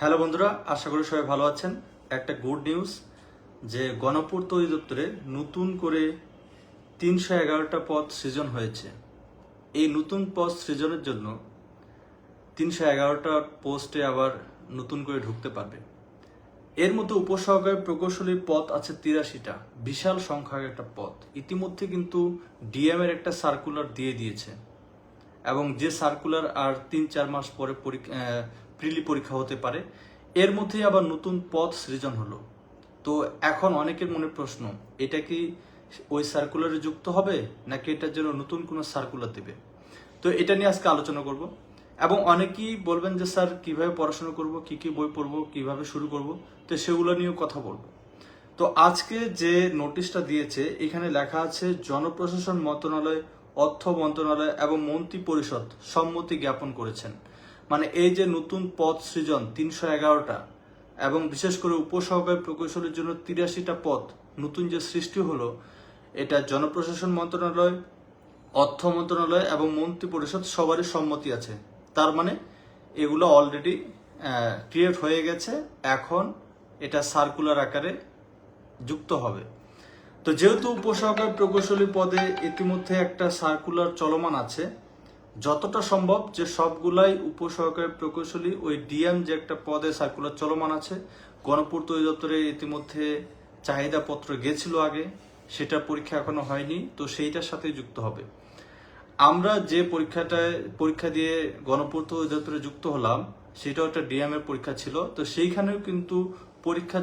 Hello বন্ধুরা, আশা করি সবাই ভালো আছেন। একটা গুড নিউজ যে গণপূর্ত অধিদপ্তরে নতুন করে তিনশো এগারোটা পদ সৃজন হয়েছে। এই নতুন পদ সৃজনের জন্য তিনশো এগারোটা পোস্টে আবার নতুন করে ঢুকতে পারবে। এর মধ্যে উপসহকারী প্রকৌশলীর পদ আছে তিরাশিটা, বিশাল সংখ্যক একটা পদ। ইতিমধ্যে কিন্তু ডিএম এর একটা সার্কুলার দিয়ে দিয়েছে। এবং যে সার্কুলার আর তিন চার মাস পরে প্রিলি পরীক্ষা হতে পারে। এর মধ্যেই আবার নতুন পদ সৃজন হলো। তো এখন অনেকের মনে প্রশ্ন, এটা কি ওই সার্কুলারে যুক্ত হবে, নাকি এটার জন্য নতুন কোনো সার্কুলার দেবে? তো এটা নিয়ে আজকে আলোচনা করব। এবং অনেকেই বলবেন যে, স্যার, কীভাবে পড়াশোনা করব, কি কি বই পড়ব, কীভাবে শুরু করব? তো সেগুলো নিয়েও কথা বলব। তো আজকে যে নোটিশটা দিয়েছে, এখানে লেখা আছে, জনপ্রশাসন মন্ত্রণালয়, অর্থ মন্ত্রণালয় এবং মন্ত্রী পরিষদ সম্মতি জ্ঞাপন করেছেন। মানে এই যে নতুন পদ সৃজন তিনশো এগারোটা, এবং বিশেষ করে উপসহকারী প্রকৌশলীর জন্য তিরাশিটা পদ নতুন যে সৃষ্টি হলো, এটা জনপ্রশাসন মন্ত্রণালয়, অর্থ মন্ত্রণালয় এবং মন্ত্রী পরিষদ সবারই সম্মতি আছে। তার মানে এগুলো অলরেডি ক্রিয়েট হয়ে গেছে। এখন এটা সার্কুলার আকারে যুক্ত হবে। তো যেহেতু উপসহকারী প্রকৌশলী পদে ইতিমধ্যে একটা সার্কুলার চলমান আছে যতটা সম্ভব যে সবগুলাই উপসহকারী প্রকৌশলী ওই ডিএম যে একটা পদে সার্কুলার চলমান আছে, গণপূর্ত অধিদপ্তরে ইতিমধ্যে চাহিদা পত্র গেছিল আগে, সেটা পরীক্ষা এখনও হয়নি, তো সেইটার সাথে যুক্ত হবে। আমরা যে পরীক্ষাটায়, পরীক্ষা দিয়ে গণপূর্ত অধিদপ্তরে যুক্ত হলাম, সেটাও একটা ডিএম এর পরীক্ষা ছিল, তো সেইখানেও কিন্তু পরীক্ষা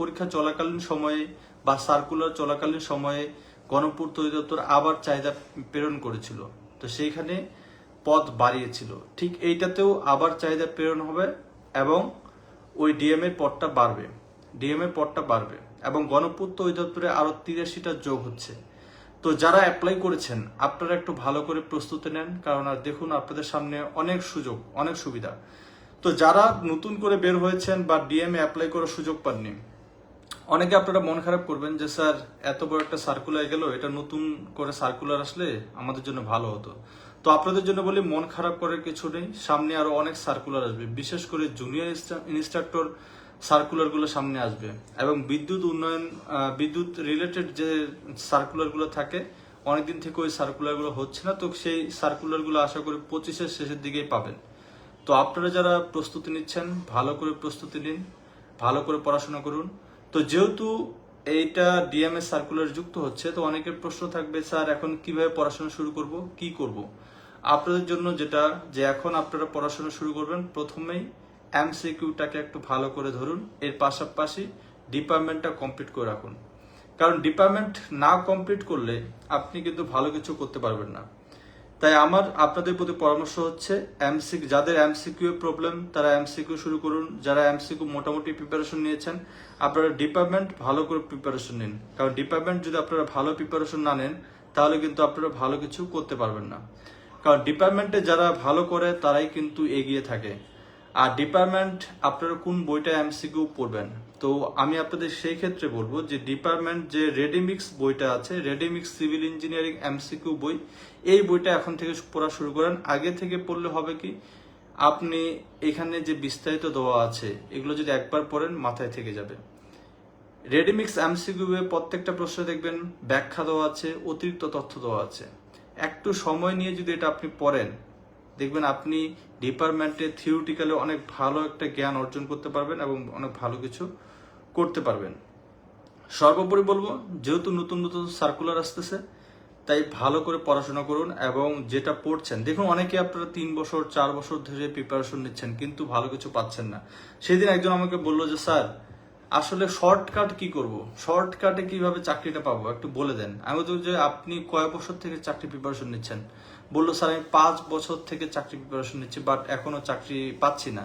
পরীক্ষা চলাকালীন সময়ে বা সার্কুলার চলাকালীন সময়ে গণপূর্ত অধিদপ্তর আবার চাহিদা প্রেরণ করেছিল। তো সেইখানে পদ বাড়িয়েছিল। ঠিক এইটাতেও আবার চাহিদা প্রেরণ হবে এবং ওই ডিএম এর পদটা বাড়বে। ডিএম এর পদটা বাড়বে এবং গণপূর্ত অধিদপ্তরে আরও তিরাশিটা যোগ হচ্ছে। তো যারা অ্যাপ্লাই করেছেন, আপনারা একটু ভালো করে প্রস্তুতি নেন, কারণ আর দেখুন আপনাদের সামনে অনেক সুযোগ, অনেক সুবিধা। তো যারা নতুন করে বের হয়েছেন বা ডিএমএ অ্যাপ্লাই করার সুযোগ পাননি অনেকে আপনারা মন খারাপ করবেন যে, স্যার, এত বড় একটা সার্কুলার গেল, এটা নতুন করে সার্কুলার আসলে আমাদের জন্য ভালো হতো। তো আপনাদের জন্য বলি, মন খারাপ করার কিছু নেই। সামনে আরও অনেক সার্কুলার আসবে, বিশেষ করে জুনিয়র ইনস্ট্রাক্টর সার্কুলারগুলো সামনে আসবে। এবং বিদ্যুৎ উন্নয়ন বিদ্যুৎ রিলেটেড যে সার্কুলারগুলো থাকে, অনেকদিন থেকে ওই সার্কুলারগুলো হচ্ছে না, তো সেই সার্কুলারগুলো আশা করি পঁচিশের শেষের দিকেই পাবেন। তো আপনারা যারা প্রস্তুতি নিচ্ছেন, ভালো করে প্রস্তুতি নিন, ভালো করে পড়াশোনা করুন। তো যেহেতু এইটা ডিএমএ সার্কুলার যুক্ত হচ্ছে, তো অনেকের প্রশ্ন থাকবে, স্যার, এখন কীভাবে পড়াশোনা শুরু করব? কি করব? আপনাদের জন্য যেটা, যে এখন আপনারা পড়াশোনা শুরু করবেন, প্রথমেই এমসিকিউটাকে একটু ভালো করে ধরুন। এর পাশাপাশি ডিপার্টমেন্টটা কমপ্লিট করে রাখুন। কারণ ডিপার্টমেন্ট না কমপ্লিট করলে আপনি কিন্তু ভালো কিছু করতে পারবেন না। তাই আমার, আপনাদের প্রতি পরামর্শ হচ্ছে এমসি যাদের এমসিকিউ প্রবলেম তারা এমসিকিউ শুরু করুন। যারা এমসিকিউ মোটামুটি প্রিপারেশন নিয়েছেন, আপনারা ডিপার্টমেন্ট ভালো করে প্রিপারেশন নিন। কারণ ডিপার্টমেন্ট যদি আপনারা ভালো প্রিপারেশন না নেন, তাহলে কিন্তু আপনারা ভালো কিছু করতে পারবেন না। কারণ ডিপার্টমেন্টে যারা ভালো করে, তারাই কিন্তু এগিয়ে থাকে। আর ডিপার্টমেন্ট আপনারা কোন বইটা এমসিকিউ পড়বেন? তো আমি আপনাদের সেই ক্ষেত্রে বলব যে ডিপার্টমেন্ট যে রেডিমিক্স বইটা আছে রেডিমিক্স সিভিল ইঞ্জিনিয়ারিং এমসিকিউ বই, এই বইটা এখন থেকে পড়া শুরু করেন। আগে থেকে পড়লে হবে কি, আপনি এখানে যে বিস্তারিত দেওয়া আছে, এগুলো যদি একবার পড়েন, মাথায় থেকে যাবে। রেডিমিক্স এমসিকিউ এ প্রত্যেকটা প্রশ্ন দেখবেন, ব্যাখ্যা দেওয়া আছে, অতিরিক্ত তথ্য দেওয়া আছে। একটু সময় নিয়ে যদি এটা আপনি পড়েন দেখবেন আপনি ডিপার্টমেন্টে থিওরিটিক্যালি অনেক ভালো একটা জ্ঞান অর্জন করতে পারবেন এবং অনেক ভালো কিছু করতে পারবেন। সর্বোপরি বলব, যেহেতু নতুন নতুন সার্কুলার আসতেছে, তাই ভালো করে পড়াশোনা করুন এবং যেটা পড়ছেন, দেখুন অনেকে আপনারা তিন বছর, চার বছর ধরে প্রিপারেশন নিচ্ছেন, কিন্তু ভালো কিছু পাচ্ছেন না। সেদিন একজন আমাকে বলল যে, স্যার, আসলে শর্টকাট কি করব? শর্টকাটে কীভাবে চাকরিটা পাবো? একটু বলে দেন। আমি বলছি যে, আপনি কয় বছর থেকে চাকরি প্রিপারেশন নিচ্ছেন? বলল, স্যার, আমি পাঁচ বছর থেকে চাকরি প্রিপারেশন নিচ্ছি বাট এখনও চাকরি পাচ্ছি না।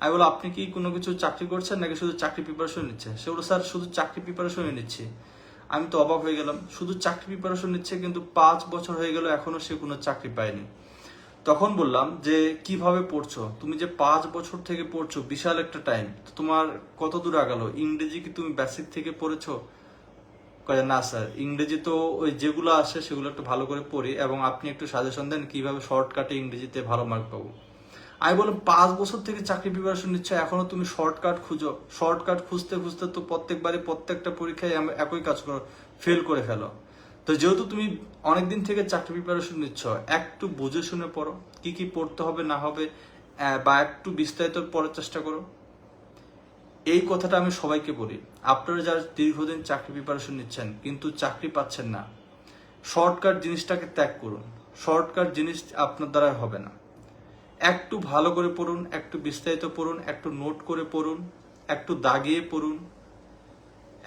আমি বলো আপনি কি কোনো কিছু চাকরি করছেন নাকি শুধু চাকরি প্রিপারেশন নিচ্ছে? সে বলল, স্যার, শুধু চাকরি প্রিপারেশনই নিচ্ছে। আমি তো অবাক হয়ে গেলাম, শুধু চাকরি প্রিপারেশন নিচ্ছে, কিন্তু পাঁচ বছর হয়ে গেল, এখনও সে কোনো চাকরি পায়নি। তখন বললাম যে, কীভাবে পড়ছো? তুমি যে পাঁচ বছর থেকে পড়ছো, বিশাল একটা টাইম তোমার কত দূর আগালো? ইংরেজি কি তুমি বেসিক থেকে পড়েছো? না স্যার ইংরেজি তো ওই যেগুলো আসে সেগুলো একটু ভালো করে পড়ি এবং আপনি একটু সাজেশন দেন কীভাবে শর্টকাটে ইংরেজিতে ভালো মার্ক পাবো। আমি বললাম, পাঁচ বছর থেকে চাকরি প্রিপারেশন নিচ্ছ, এখনও তুমি শর্টকাট খুঁজো। শর্টকাট খুঁজতে খুঁজতে তো প্রত্যেকবারে প্রত্যেকটা পরীক্ষায় একই কাজ করো ফেল করে ফেলো। তো যেহেতু তুমি অনেকদিন থেকে চাকরি প্রিপারেশন নিচ্ছ, একটু বুঝে শুনে পড়ো, কি কি পড়তে হবে, না হবে বা একটু বিস্তারিত পড়ার চেষ্টা করো। এই কথাটা আমি সবাইকে বলি। আপনারা যারা দীর্ঘদিন চাকরি প্রিপারেশন নিচ্ছেন, কিন্তু চাকরি পাচ্ছেন না শর্টকাট জিনিসটাকে ত্যাগ করুন। শর্টকাট জিনিস আপনার দ্বারা হবে না। একটু ভালো করে পড়ুন, একটু বিস্তারিত পড়ুন, একটু নোট করে পড়ুন, একটু দাগিয়ে পড়ুন,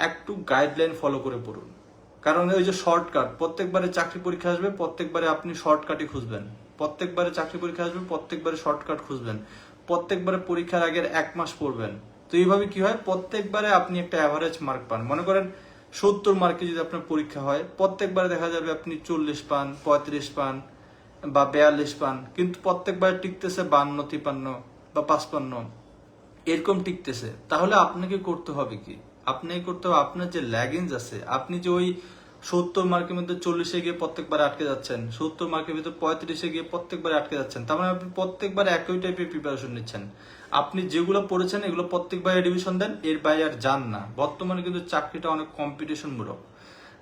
একটু গাইডলাইন ফলো করে পড়ুন। কারণ ওই যে শর্টকাট প্রত্যেকবারে চাকরি পরীক্ষা আসবে, প্রত্যেকবারে আপনি শর্টকাটই খুঁজবেন। প্রত্যেকবারে চাকরি পরীক্ষা আসবে, প্রত্যেকবারে শর্টকাট খুঁজবেন। প্রত্যেকবারে পরীক্ষার আগের এক মাস পড়বেন। তো এইভাবে কি হয়? প্রত্যেকবারে আপনি একটা অ্যাভারেজ মার্ক পান। মনে করেন সত্তর মার্কে যদি আপনার পরীক্ষা হয়, প্রত্যেকবারে দেখা যাবে আপনি চল্লিশ পান, পঁয়ত্রিশ পান বা বেয়াল্লিশ পান, কিন্তু প্রত্যেকবার টিকতেছে বান্ন, তিপান্ন বা পাঁচপান্ন। এরকম টিকতেছে। তাহলে আপনাকে করতে হবে কি? আপনাকে করতে হবে আপনার যে ল্যাগিংস আছে, আপনি যে ওই সত্তর মার্কের মধ্যে চল্লিশে গিয়ে প্রত্যেকবার আটকে যাচ্ছেন, সত্তর মার্কের ভিতরে পঁয়ত্রিশে গিয়ে প্রত্যেকবার আটকে যাচ্ছেন, তার মানে আপনি প্রত্যেকবার একই টাইপের প্রিপারেশন নিচ্ছেন। আপনি যেগুলো পড়েছেন, এগুলো প্রত্যেকবার রিভিশন দেন, এর বাইরে আর যান না। বর্তমানে কিন্তু চাকরিটা অনেক কম্পিটিশন মূলক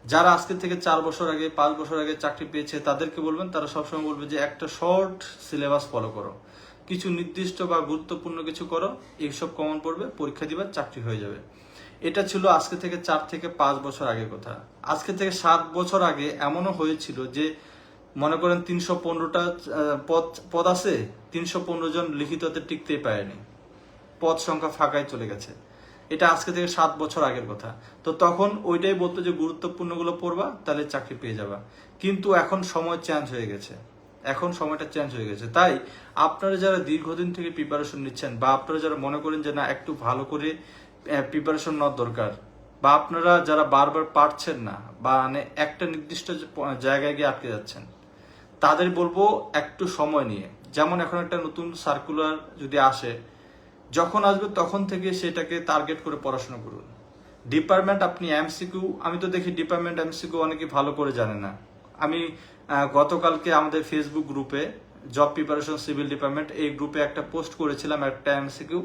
যারা আজকে থেকে চার বছর আগে, পাঁচ বছর আগে চাকরি পেয়েছে, তাদেরকে বলবেন, তারা সবসময় বলবে যে একটা শর্ট সিলেবাস ফলো করো। কিছু নির্দিষ্ট বা গুরুত্বপূর্ণ কিছু করো, এইসব কমন পড়বে, পরীক্ষা দিবার চাকরি হয়ে যাবে। এটা ছিল আজকে থেকে চার থেকে পাঁচ বছর আগের কথা। আজকে থেকে সাত বছর আগে এমনও হয়েছিল যে মনে করেন তিনশো পনেরোটা পদ পদ আছে, তিনশো পনেরো জন লিখিততে টিকতেই পারেনি। পদ সংখ্যা ফাঁকায় চলে গেছে। এটা আজকে থেকে সাত বছর আগের কথা। তো তখন ওইটাই বলতো যে, গুরুত্বপূর্ণগুলো পড়বা, তাহলে চাকরি পেয়ে যাবা। কিন্তু এখন সময় চেঞ্জ হয়ে গেছে। এখন সময়টা চেঞ্জ হয়ে গেছে। তাই আপনারা যারা দীর্ঘদিন থেকে প্রিপারেশন নিচ্ছেন, বা আপনারা যারা মনে করেন যে, না, একটু ভালো করে প্রিপারেশন নেওয়ার দরকার, বা আপনারা যারা বারবার পারছেন না, বা মানে একটা নির্দিষ্ট জায়গায় গিয়ে আটকে যাচ্ছেন তাদের বলব একটু সময় নিয়ে। যেমন এখন একটা নতুন সার্কুলার যদি আসে, যখন আসবে তখন থেকে সেটাকে টার্গেট করে পড়াশোনা করুন। ডিপার্টমেন্ট আপনি এমসিকিউ আমি তো দেখি ডিপার্টমেন্ট এমসিকিউ অনেকে ভালো করে জানে না। আমি গতকালকে আমাদের ফেসবুক গ্রুপে জব প্রিপারেশন সিভিল ডিপার্টমেন্ট এই গ্রুপে একটা পোস্ট করেছিলাম একটা এমসিকিউ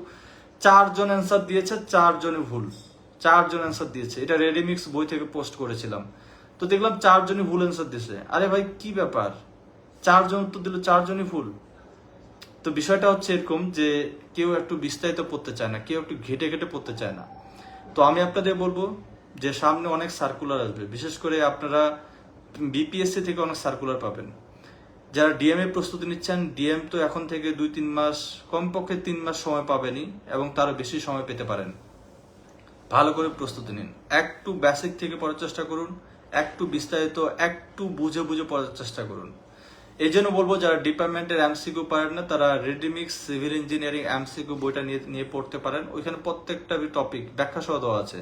চারজন অ্যান্সার দিয়েছে, চারজনে ভুল। চারজন অ্যান্সার দিয়েছে। এটা রেডিমিক্স বই থেকে পোস্ট করেছিলাম। তো দেখলাম চারজনই ভুল অ্যান্সার দিয়েছে। আরে ভাই, কি ব্যাপার? চারজন উত্তর দিল, চারজনই ভুল। তো বিষয়টা হচ্ছে এরকম যে কেউ একটু বিস্তারিত পড়তে চায় না, কেউ একটু ঘেটে ঘেটে পড়তে চায় না। তো আমি আপনাদের বলব যে সামনে অনেক সার্কুলার আসবে। বিশেষ করে আপনারা বিপিএসসি থেকে অনেক সার্কুলার পাবেন। যারা ডিএম এর প্রস্তুতি নিচ্ছেন ডিএম তো এখন থেকে দুই, তিন মাস, কমপক্ষে তিন মাস সময় পাবেনই এবং তারও বেশি সময় পেতে পারেন। ভালো করে প্রস্তুতি নিন। একটু বেসিক থেকে পড়ার চেষ্টা করুন, একটু বিস্তারিত, একটু বুঝে বুঝে পড়ার চেষ্টা করুন। এই জন্য বলব যারা ডিপার্টমেন্টের এমসিকিউ পারেন না, তারা রেডিমিক্স সিভিল ইঞ্জিনিয়ারিং এমসিকিউ বইটা নিয়ে নিয়ে পড়তে পারেন। ওইখানে প্রত্যেকটা টপিক ব্যাখ্যা সহ দেওয়া আছে।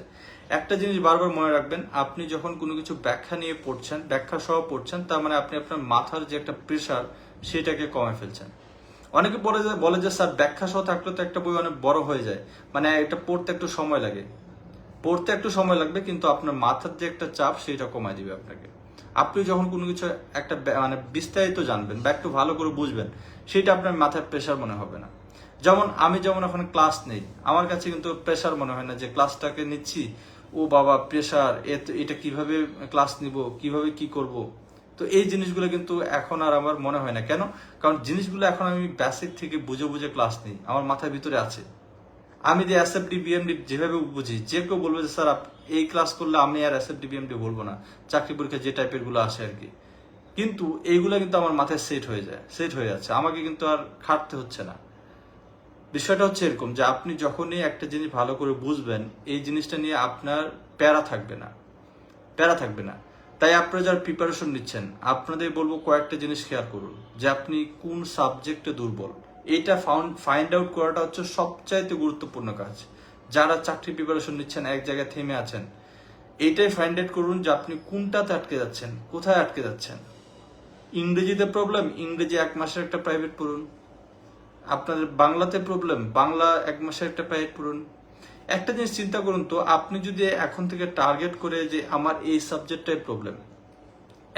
একটা জিনিস বারবার মনে রাখবেন, আপনি যখন কোনো কিছু ব্যাখ্যা নিয়ে পড়ছেন ব্যাখ্যা সহ পড়ছেন, তার মানে আপনি আপনার মাথার যে একটা প্রেশার সেটাকে কমে ফেলছেন। অনেকে বলে যে বলে যে, স্যার ব্যাখ্যা সহ থাকলে তো একটা বই অনেক বড় হয়ে যায়। মানে এটা পড়তে একটু সময় লাগে। পড়তে একটু সময় লাগবে, কিন্তু আপনার মাথার যে একটা চাপ, সেটা কমায় দিবে আপনাকে। আপনি যখন কোনো কিছু একটা মানে বিস্তারিত জানবেন বা একটু ভালো করে বুঝবেন, সেটা আপনার মাথায় প্রেশার মনে হবে না। যেমন আমি যেমন এখন ক্লাস নেই, আমার কাছে কিন্তু প্রেশার মনে হয় না যে ক্লাসটাকে নিচ্ছি, ও বাবা প্রেশার এটা কীভাবে ক্লাস নিব, কীভাবে কি করব? তো এই জিনিসগুলো কিন্তু এখন আর আমার মনে হয় না। কেন? কারণ জিনিসগুলো এখন আমি বেসিক থেকে বুঝে বুঝে ক্লাস নিই, আমার মাথার ভিতরে আছে। আমি যে এসএফডি বিএমডি যেভাবে বুঝি, যে কেউ বলবে যে, স্যার এই ক্লাস করলে আমি আর এসএফডি বিএমডি বলব না। চাকরি পরীক্ষা যে টাইপেরগুলো আসে আর কি। কিন্তু এইগুলো কিন্তু আমার মাথায় সেট হয়ে যায় সেট হয়ে যাচ্ছে। আমাকে কিন্তু আর খাটতে হচ্ছে না। বিষয়টা হচ্ছে এরকম যে, আপনি যখনই একটা জিনিস ভালো করে বুঝবেন, এই জিনিসটা নিয়ে আপনার প্যারা থাকবে না। প্যারা থাকবে না। তাই আপনারা যারা প্রিপারেশন নিচ্ছেন, আপনাদের বলব কয়েকটা জিনিস খেয়াল করুন যে, আপনি কোন সাবজেক্টে দুর্বল। এটা ফাউন্ড ফাইন্ড আউট করাটা হচ্ছে সবচাইতে গুরুত্বপূর্ণ কাজ। যারা চাকরি প্রিপারেশন নিচ্ছেন, এক জায়গায় থেমে আছেন, এইটাই ফাইন্ড আউট করুন যে আপনি কোনটাতে আটকে যাচ্ছেন, কোথায় আটকে যাচ্ছেন। ইংরেজিতে প্রবলেম ইংরেজি এক মাসের একটা প্রাইভেট পড়ুন। আপনাদের বাংলাতে প্রবলেম বাংলা এক মাসের একটা প্রাইভেট পড়ুন। একটা জিনিস চিন্তা করুন তো, আপনি যদি এখন থেকে টার্গেট করে যে আমার এই সাবজেক্টটাই প্রবলেম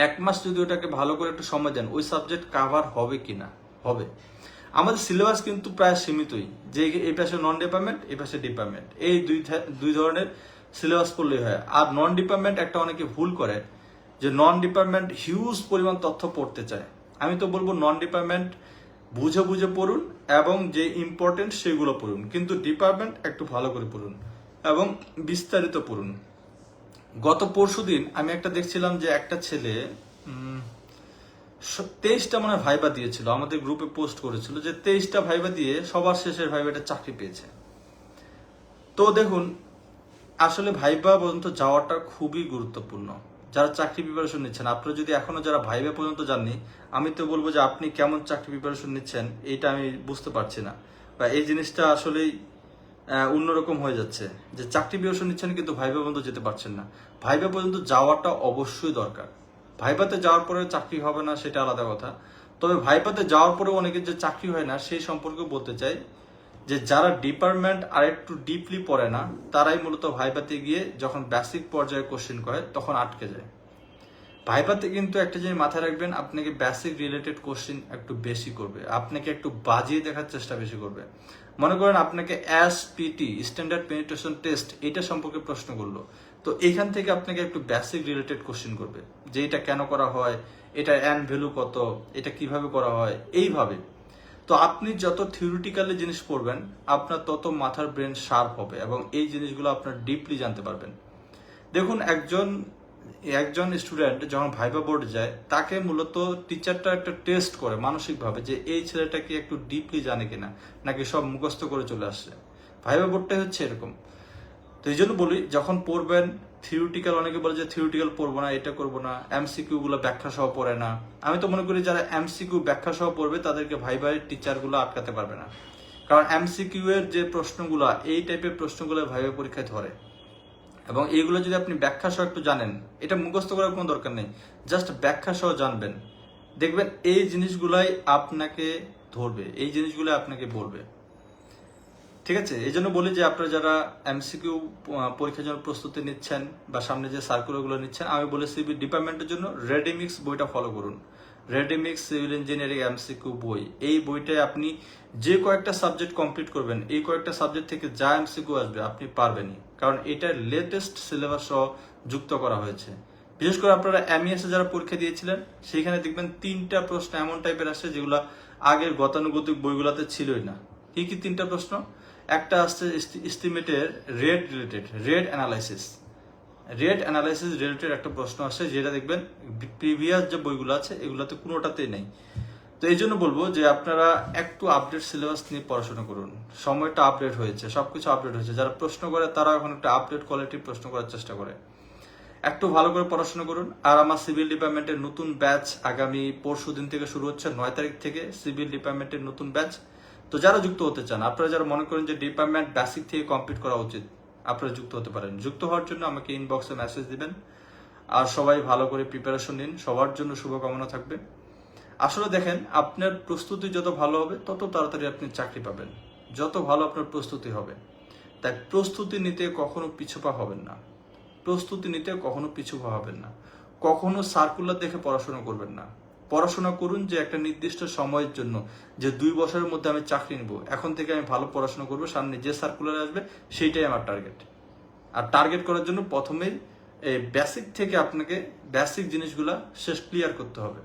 এক মাস যদি ওটাকে ভালো করে একটু সময় দেন, ওই সাবজেক্ট কাভার হবে কি না হবে। আমাদের সিলেবাস কিন্তু প্রায় সীমিতই। যে এই পাশে নন ডিপার্টমেন্ট এই পাশে ডিপার্টমেন্ট এই দুই দুই ধরনের সিলেবাস পড়লেই হয়। আর নন ডিপার্টমেন্ট একটা অনেকে ভুল করে, যে নন ডিপার্টমেন্ট হিউজ পরিমাণ তথ্য পড়তে চায়। আমি তো বলব নন ডিপার্টমেন্ট বুঝে বুঝে পড়ুন এবং যে ইম্পর্টেন্ট সেগুলো পড়ুন। কিন্তু ডিপার্টমেন্ট একটু ভালো করে পড়ুন এবং বিস্তারিত পড়ুন। গত পরশু দিন আমি একটা দেখছিলাম যে একটা ছেলে তেইশটা মানে ভাইবা দিয়েছিল, আমাদের গ্রুপে পোস্ট করেছিল যে তেইশটা ভাইবা দিয়ে সবার শেষের ভাইবাটা চাকরি পেয়েছে। তো দেখুন, আসলে ভাইবা পর্যন্ত যাওয়াটা খুবই গুরুত্বপূর্ণ। যারা চাকরি প্রিপারেশন নিচ্ছেন, আপনারা যদি এখনও যারা ভাইবা পর্যন্ত যাননি, আমি তো বলব যে আপনি কেমন চাকরি প্রিপারেশন নিচ্ছেন এটা আমি বুঝতে পারছি না। বা এই জিনিসটা আসলেই অন্যরকম হয়ে যাচ্ছে। যে চাকরি প্রিপারেশন নিচ্ছেন কিন্তু ভাইবা পর্যন্ত যেতে পারছেন না। ভাইবা পর্যন্ত যাওয়াটা অবশ্যই দরকার। ভাইবাতে যাওয়ার পরে চাকরি হবে না, সেটা আলাদা কথা। তবে ভাইবাতে যাওয়ার পরেও অনেকের যে চাকরি হয় না, সেই সম্পর্কে বলতে চাই যে যারা ডিপার্টমেন্ট আর একটু ডিপলি পড়ে না, তারাই মূলত ভাইবাতে গিয়ে যখন বেসিক পর্যায়ে কোশ্চেন করে, তখন আটকে যায়। ভাইবাতে কিন্তু একটা জিনিস মাথায় রাখবেন, আপনাকে বেসিক রিলেটেড কোশ্চেন একটু বেশি করবে, আপনাকে একটু বাজিয়ে দেখার চেষ্টা বেশি করবে। মনে করেন আপনাকে এসপিটি স্ট্যান্ডার্ড পেনিট্রেশন টেস্ট এটা সম্পর্কে প্রশ্ন করল। তো এখান থেকে আপনাকে একটু বেসিক রিলেটেড কোশ্চেন করবে, যে এটা কেন করা হয়, এটা অ্যান ভ্যালু কত, এটা কীভাবে করা হয়, এইভাবে। তো আপনি যত থিওরিটিক্যালি জিনিস পড়বেন, আপনার তত মাথার ব্রেন শার্প হবে এবং এই জিনিসগুলো আপনার ডিপলি জানতে পারবেন। দেখুন, একজন একজন স্টুডেন্ট যখন ভাইবা বোর্ড যায়, তাকে মূলত টিচারটা একটা টেস্ট করে মানসিকভাবে যে এই ছেলেটা কি একটু ডিপলি জানে কিনা, নাকি সব মুখস্থ করে চলে আসছে। ভাইবা বোর্ডটাই হচ্ছে এরকম। তো এই জন্য বলি, যখন পড়বেন থিওরিটিক্যাল অনেকে বলে যে থিওরিটিক্যাল পড়ব না, এটা করব না এমসিকিউ গুলো ব্যাখ্যা সহ পড়ে না। আমি তো মনে করি যারা এমসিকিউ ব্যাখ্যা সহ পড়বে, তাদেরকে ভাই ভাই টিচারগুলো আটকাতে পারবে না। কারণ এমসিকিউ এর যে প্রশ্নগুলো, এই টাইপের প্রশ্নগুলো ভাই ভাই পরীক্ষায় ধরে। এবং এইগুলো যদি আপনি ব্যাখ্যা সহ একটু জানেন, এটা মুখস্থ করার কোনো দরকার নেই। জাস্ট ব্যাখ্যা সহ জানবেন। দেখবেন এই জিনিসগুলাই আপনাকে ধরবে, এই জিনিসগুলো আপনাকে বলবে। ঠিক আছে? এই জন্য বলি যে আপনারা যারা এমসিকিউ পরীক্ষার জন্য প্রস্তুতি নিচ্ছেন বা সামনে যে সার্কুলারগুলো নিচ্ছেন, আমি বলে সিভিল ডিপার্টমেন্টের জন্য রেডিমিক্স বইটা ফলো করুন। রেডিমিক্স সিভিল ইঞ্জিনিয়ারিং এমসিকিউ বই। এই বইটায় আপনি যে কয়েকটা সাবজেক্ট কমপ্লিট করবেন, এই কয়েকটা সাবজেক্ট থেকে যা এমসিকিউ আসবে আপনি পারবেনই। কারণ এটা লেটেস্ট সিলেবাস সহ যুক্ত করা হয়েছে। বিশেষ করে আপনারা এমইএস যারা পরীক্ষা দিয়েছিলেন, সেইখানে দেখবেন তিনটা প্রশ্ন এমন টাইপের আসছে যেগুলো আগের গতানুগতিক বইগুলোতে ছিলই না। কি কি তিনটা প্রশ্ন? একটা আসছে এস্টিমেটের rate related rate analysis rate analysis related একটা প্রশ্ন আসছে যেটা দেখবেন প্রিভিয়াস যে বইগুলো আছে, এগুলোতে কোনোটাতেই নেই। তো এই জন্য বলব যে আপনারা একটু আপডেট সিলেবাস নিয়ে পড়াশোনা করুন। সময়টা আপডেট হয়েছে, সবকিছু আপডেট হয়েছে। যারা প্রশ্ন করে, তারা এখন একটা আপডেট কোয়ালিটির প্রশ্ন করার চেষ্টা করে। একটু ভালো করে পড়াশোনা করুন। আর আমার সিভিল ডিপার্টমেন্টের নতুন ব্যাচ আগামী পরশু দিন থেকে শুরু হচ্ছে, নয় তারিখ থেকে সিভিল ডিপার্টমেন্টের নতুন ব্যাচ তো যারা যুক্ত হতে চান, আপনারা যারা মনে করেন যে ডিপার্টমেন্ট বেসিক থেকে কমপ্লিট করা উচিত, আপনারা যুক্ত হতে পারেন। যুক্ত হওয়ার জন্য আমাকে ইনবক্সে মেসেজ দিবেন আর সবাই ভালো করে প্রিপারেশন নিন। সবার জন্য শুভকামনা থাকবে। আসলে দেখেন, আপনার প্রস্তুতি যত ভালো হবে, তত তাড়াতাড়ি আপনি চাকরি পাবেন। যত ভালো আপনার প্রস্তুতি হবে। তাই প্রস্তুতি নিতে কখনো পিছুপা হবেন না। প্রস্তুতি নিতে কখনো পিছুপা হবেন না। কখনো সার্কুলার দেখে পড়াশোনা করবেন না। পড়াশোনা করুন যে একটা নির্দিষ্ট সময়ের জন্য, যে দুই বছরের মধ্যে আমি চাকরি নিব। এখন থেকে আমি ভালো পড়াশোনা করব, সামনে যে সার্কুলার আসবে, সেইটাই আমার টার্গেট আর টার্গেট করার জন্য প্রথমেই এই বেসিক থেকে আপনাকে বেসিক জিনিসগুলা শেষ ক্লিয়ার করতে হবে।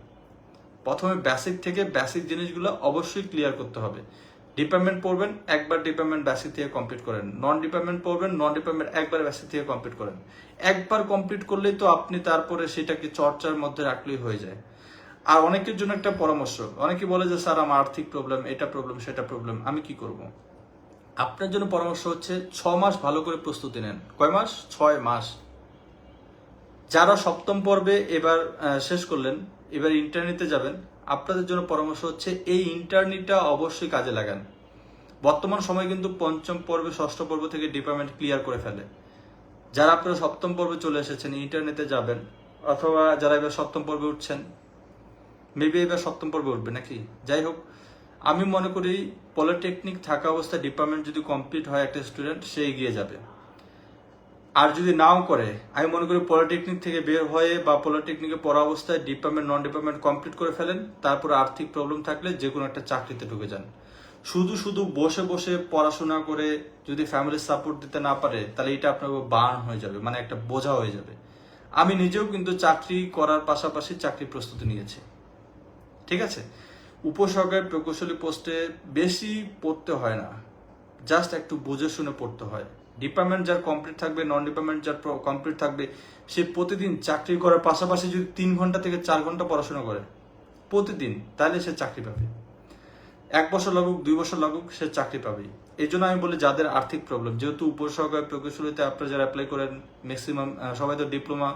প্রথমে বেসিক থেকে বেসিক জিনিসগুলো অবশ্যই ক্লিয়ার করতে হবে। ডিপার্টমেন্ট পড়বেন, একবার ডিপার্টমেন্ট বেসিক থেকে কমপ্লিট করেন। নন ডিপার্টমেন্ট পড়বেন নন ডিপার্টমেন্ট একবার বেসিক থেকে কমপ্লিট করেন। একবার কমপ্লিট করলেই তো আপনি তারপরে সেটাকে চর্চার মধ্যে রাখলেই হয়ে যায়। আর অনেকের জন্য একটা পরামর্শ। অনেকে বলে যে, স্যার, আমার আর্থিক প্রবলেম এটা প্রবলেম সেটা প্রবলেম আমি কি করব? আপনার জন্য পরামর্শ হচ্ছে, ছ মাস ভালো করে প্রস্তুতি নেন। কয় মাস? ছয় মাস। যারা সপ্তম পর্বে এবার শেষ করলেন, এবার ইন্টারনেটে যাবেন, আপনাদের জন্য পরামর্শ হচ্ছে, এই ইন্টারনেটটা অবশ্যই কাজে লাগান। বর্তমান সময় কিন্তু পঞ্চম পর্বে, ষষ্ঠ পর্ব থেকে ডিপার্টমেন্ট ক্লিয়ার করে ফেলে। যারা আপনারা সপ্তম পর্বে চলে এসেছেন ইন্টারনেটে যাবেন, অথবা যারা এবার সপ্তম পর্বে উঠছেন মেবি এবার সপ্তম পর্বে উঠবে নাকি? যাই হোক, আমি মনে করি পলিটেকনিক থাকা অবস্থায় ডিপার্টমেন্ট যদি কমপ্লিট হয় একটা স্টুডেন্ট সে এগিয়ে যাবে। আর যদি নাও করে, আমি মনে করি পলিটেকনিক থেকে বের হয়ে বা পলিটেকনিকে পড়া অবস্থায় ডিপার্টমেন্ট নন ডিপার্টমেন্ট কমপ্লিট করে ফেলেন, তারপর আর্থিক প্রবলেম থাকলে যে কোনো একটা চাকরিতে ঢুকে যান। শুধু শুধু বসে বসে পড়াশোনা করে যদি ফ্যামিলির সাপোর্ট দিতে না পারে, তাহলে এটা আপনার বার্ন হয়ে যাবে মানে একটা বোঝা হয়ে যাবে। আমি নিজেও কিন্তু চাকরি করার পাশাপাশি চাকরি প্রস্তুতি নিয়েছি। ঠিক আছে? উপসর্গের প্রকৌশলী পোস্টে বেশি পড়তে হয় না। জাস্ট একটু বুঝে শুনে পড়তে হয়। ডিপার্টমেন্ট যার কমপ্লিট থাকবে নন ডিপার্টমেন্ট যার কমপ্লিট থাকবে, সে প্রতিদিন চাকরি করার পাশাপাশি যদি তিন ঘণ্টা থেকে চার ঘণ্টা পড়াশোনা করে, প্রতিদিন, তাহলে সে চাকরি পাবে। এক বছর লাগুক, দুই বছর লাগুক, সে চাকরি পাবে। এই জন্য আমি বলি যাদের আর্থিক প্রবলেম যেহেতু উপসর্গের প্রকৌশলীতে আপনারা যারা অ্যাপ্লাই করেন ম্যাক্সিমাম সবাই তো ডিপ্লোমা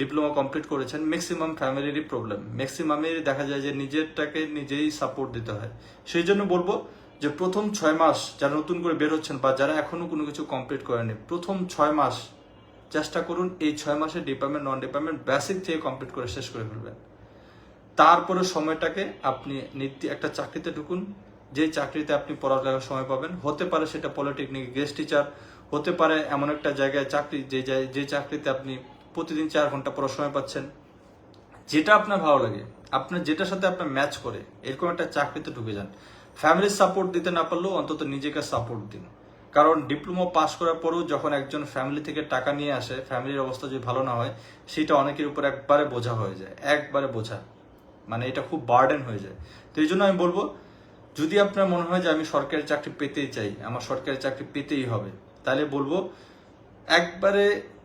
ডিপ্লোমা কমপ্লিট করেছেন ম্যাক্সিমাম ফ্যামিলিরই প্রবলেম ম্যাক্সিমামেরই দেখা যায় যে নিজেরটাকে নিজেই সাপোর্ট দিতে হয়। সেই জন্য বলব যে প্রথম ছয় মাস যারা নতুন করে বের হচ্ছেন বা যারা এখনও কোনো কিছু কমপ্লিট করেনি প্রথম ছয় মাস চেষ্টা করুন এই ছয় মাসে ডিপার্টমেন্ট নন ডিপার্টমেন্ট বেসিক থেকে কমপ্লিট করে শেষ করে ফেলবেন। তারপরে সময়টাকে আপনি নিত্য একটা চাকরিতে ঢুকুন। যে চাকরিতে আপনি পড়ালেখার সময় পাবেন, হতে পারে সেটা পলিটেকনিক গেস্ট টিচার হতে পারে এমন একটা জায়গায় চাকরি, যে যে চাকরিতে আপনি প্রতিদিন চার ঘণ্টা পড়ার সময় পাচ্ছেন। যেটা আপনার ভালো লাগে, আপনার যেটার সাথে আপনার ম্যাচ করে, এরকম একটা চাকরিতে ঢুকে যান। ফ্যামিলির সাপোর্ট দিতে না পারলেও অন্তত নিজেকে সাপোর্ট দিন। কারণ ডিপ্লোমা পাস করার পরেও যখন একজন ফ্যামিলি থেকে টাকা নিয়ে আসে ফ্যামিলির অবস্থা যদি ভালো না হয়, সেটা অনেকের উপর একবারে বোঝা হয়ে যায়, একবারে বোঝা। মানে এটা খুব বার্ডেন হয়ে যায়। তো এই জন্য আমি বলব, যদি আপনার মনে হয় যে আমি সরকারি চাকরি পেতেই চাই, আমার সরকারি চাকরি পেতেই হবে, তাহলে বলব, একবারে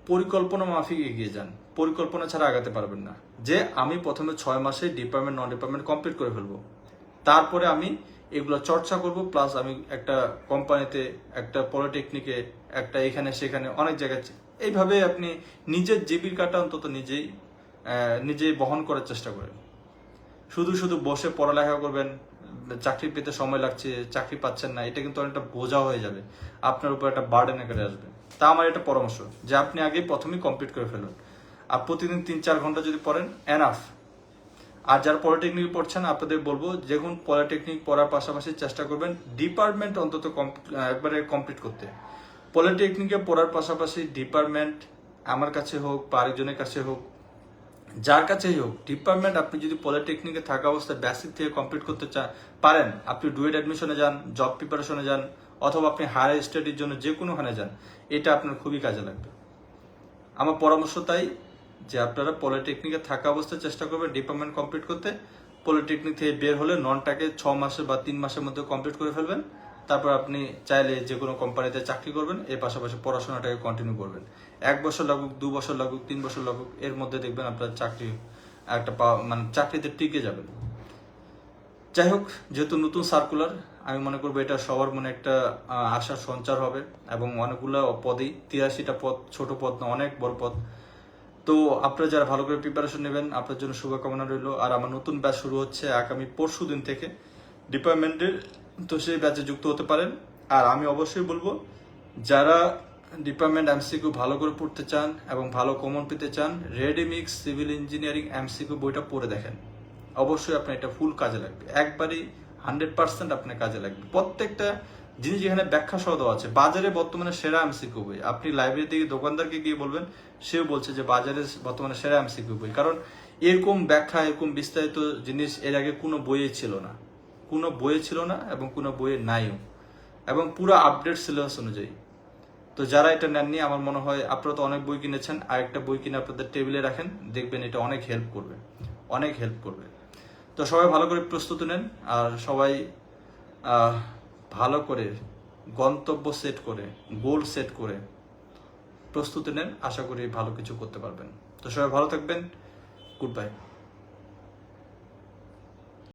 পরিকল্পনা মাফিক এগিয়ে যান। পরিকল্পনা ছাড়া আগাতে পারবেন না। যে আমি প্রথমে ছয় মাসে ডিপার্টমেন্ট নন ডিপার্টমেন্ট কমপ্লিট করে ফেলব। তারপরে আমি এগুলো চর্চা করব প্লাস আমি একটা কোম্পানিতে একটা পলিটেকনিকে একটা এখানে, সেখানে, অনেক জায়গায় এইভাবে আপনি নিজের জীবিকাটা অন্তত নিজেই নিজেই বহন করার চেষ্টা করেন। শুধু শুধু বসে পড়ালেখা করবেন, চাকরি পেতে সময় লাগছে, চাকরি পাচ্ছেন না, এটা কিন্তু অনেকটা বোঝা হয়ে যাবে। আপনার উপর একটা বার্ডেন আকারে আসবে। তা আমার এটা পরামর্শ, যে আপনি আগে প্রথমেই কমপ্লিট করে ফেলুন। আর প্রতিদিন তিন চার ঘণ্টা যদি পড়েন এনাফ আর যারা পলিটেকনিক পড়ছেন, আপনাদের বলব, দেখুন পলিটেকনিক পড়ার পাশাপাশি চেষ্টা করবেন ডিপার্টমেন্ট অন্তত একবারে কমপ্লিট করতে। পলিটেকনিকে পড়ার পাশাপাশি ডিপার্টমেন্ট আমার কাছে হোক বা আরেকজনের কাছে হোক, যার কাছেই হোক ডিপার্টমেন্ট আপনি যদি পলিটেকনিকে থাকা অবস্থায় বেসিক থেকে কমপ্লিট করতে চান পারেন, আপনি ডুয়েট অ্যাডমিশনে যান জব প্রিপারেশনে যান অথবা আপনি হায়ার স্টাডির জন্য যে কোনোখানে যান, এটা আপনার খুবই কাজে লাগবে। আমার পরামর্শ তাই যে আপনারা পলিটেকনিকে থাকা অবস্থায় চেষ্টা করবেন ডিপার্টমেন্ট কমপ্লিট করতে। পলিটেকনিক থেকে বের হলে ননটাকে ছ মাসে বা তিন মাসের মধ্যে কমপ্লিট করে ফেলবেন। তারপর আপনি চাইলে যে কোনো কোম্পানিতে চাকরি করবেন, এর পাশাপাশি পড়াশোনাটাকে কন্টিনিউ করবেন। এক বছর লাগুক, দু বছর লাগুক, তিন বছর লাগুক, এর মধ্যে দেখবেন আপনার চাকরি একটা মানে চাকরিতে টিকে যাবেন যাই হোক, যেহেতু নতুন সার্কুলার আমি মনে করব এটা সবার মনে একটা আশার সঞ্চার হবে এবং অনেকগুলো পদেই, তিরাশিটা পদ, ছোট পদ না, অনেক বড় পদ। তো আপনারা যারা ভালো করে প্রিপারেশন নেবেন আপনার জন্য শুভকামনা রইল। আর আমার নতুন ব্যাচ শুরু হচ্ছে আগামী পরশু দিন থেকে। ডিপার্টমেন্টের তো সেই ব্যাচে যুক্ত হতে পারেন। আর আমি অবশ্যই বলব, যারা ডিপার্টমেন্ট এমসিকিউ ভালো করে পড়তে চান এবং ভালো কমন পেতে চান রেডিমিক্স সিভিল ইঞ্জিনিয়ারিং এমসিকিউ বইটা পড়ে দেখেন। অবশ্যই আপনার এটা ফুল কাজে লাগবে। একবারই হান্ড্রেড পার্সেন্ট আপনার কাজে লাগবে। প্রত্যেকটা জিনিস যেখানে ব্যাখ্যা সহ দেওয়া আছে। বাজারে বর্তমানে সেরা এমসিকিউ বই। আপনি লাইব্রেরি থেকে দোকানদারকে গিয়ে বলবেন, সেও বলছে যে বাজারে বর্তমানে সেরা এমসিকিউ বই। কারণ এরকম ব্যাখ্যা, এরকম বিস্তারিত জিনিস এর আগে কোনো বইয়ে ছিল না। কোনো বইয়ে ছিল না এবং কোনো বইয়ে নাইও। এবং পুরো আপডেট সিলেবাস অনুযায়ী। তো যারা এটা নেননি, আমার মনে হয় আপনারা তো অনেক বই কিনেছেন। আর একটা বই কিনে আপনাদের টেবিলে রাখেন। দেখবেন এটা অনেক হেল্প করবে। অনেক হেল্প করবে। তো সবাই ভালো করে প্রস্তুতি নেন, আর সবাই ভালো করে গন্তব্য সেট করে গোল সেট করে প্রস্তুতি নেন। আশা করি ভালো কিছু করতে পারবেন। তো সবাই ভালো থাকবেন। Good bye